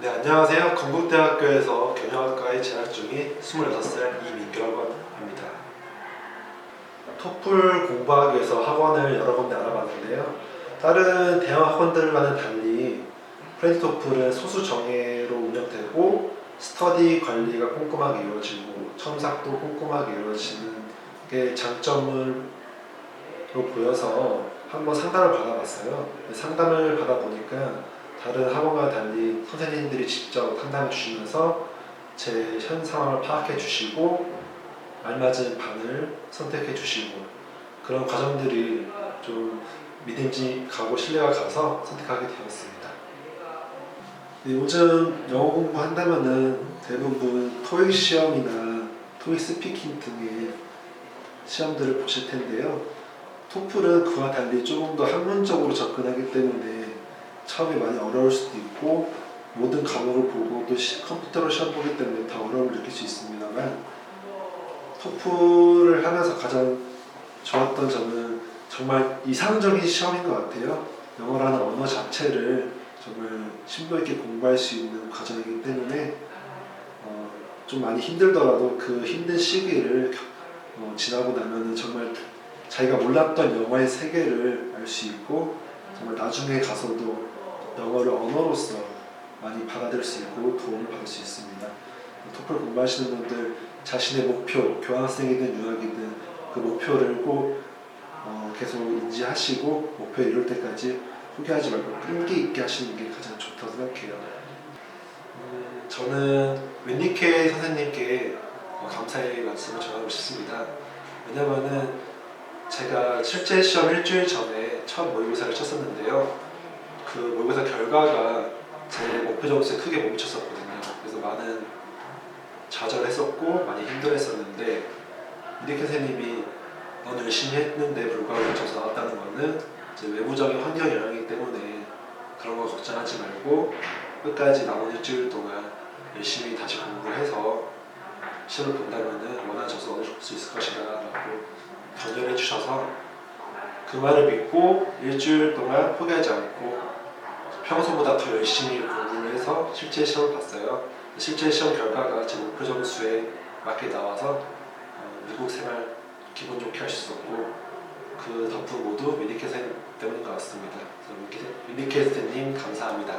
네, 안녕하세요. 건국대학교에서 경영학과에 재학 중인 26살 이민규라고 합니다. 토플 공부하기 위해서 학원을 여러 군데 알아봤는데요. 다른 대형 학원들과는 달리 프렌치 토플은 소수 정예로 운영되고 스터디 관리가 꼼꼼하게 이루어지고 첨삭도 꼼꼼하게 이루어지는 게 장점으로 보여서 한번 상담을 받아봤어요. 상담을 받아보니까 다른 학원과 달리 선생님들이 직접 상담해 주시면서 제 현 상황을 파악해 주시고 알맞은 반을 선택해 주시고 그런 과정들이 좀 믿음직하고 신뢰가 가서 선택하게 되었습니다. 네, 요즘 영어 공부한다면은 대부분 토익 시험이나 토익 스피킹 등의 시험들을 보실 텐데요. 토플은 그와 달리 조금 더 학문적으로 접근하기 때문에 처음에 많이 어려울 수도 있고 모든 과목을 보고 또 시- 컴퓨터로 시험 보기 때문에 더 어려움을 느낄 수 있습니다만 토플을 하면서 가장 좋았던 점은 정말 이상적인 시험인 것 같아요. 영어라는 언어 자체를 정말 심도 있게 공부할 수 있는 과정이기 때문에 어, 좀 많이 힘들더라도 그 힘든 시기를 겨- 어, 지나고 나면은 정말 자기가 몰랐던 영어의 세계를 알 수 있고 정말 나중에 가서도 영어를 언어로서 많이 받아들일 수 있고 도움을 받을 수 있습니다. 토플 공부하시는 분들 자신의 목표, 교환학생이든 유학이든 그 목표를 꼭 어, 계속 인지하시고 목표 이룰 때까지 포기하지 말고 끈기 있게 하시는 게 가장 좋다고 생각해요. 음, 저는 웬니케 선생님께 어, 감사의 말씀을 전하고 싶습니다. 왜냐면은 제가 실제 시험 일주일 전에 첫 모의고사를 쳤었는데요. 그 모의고사 결과가 제 목표 점수에 크게 못 미쳤었거든요. 그래서 많은 좌절했었고 많이 힘들었었는데 이렇게 선생님이 넌 열심히 했는데 불구하고 점수 나왔다는 거는 이제 외부적인 환경 영향이기 때문에 그런 거 걱정하지 말고 끝까지 남은 일주일 동안 열심히 다시 공부를 해서 시험을 본다면은 원하는 점수 얻을 수 있을 것이다 라고 격려해 주셔서 그 말을 믿고 일주일 동안 포기하지 않고 평소보다 더 열심히 공부를 해서 실제 시험을 봤어요. 실제 시험 결과가 제 목표 점수에 맞게 나와서 어, 미국 생활 기분 좋게 할 수 있었고 그 덕분 모두 미니케 쌤 때문인 것 같습니다. 쌤님 감사합니다.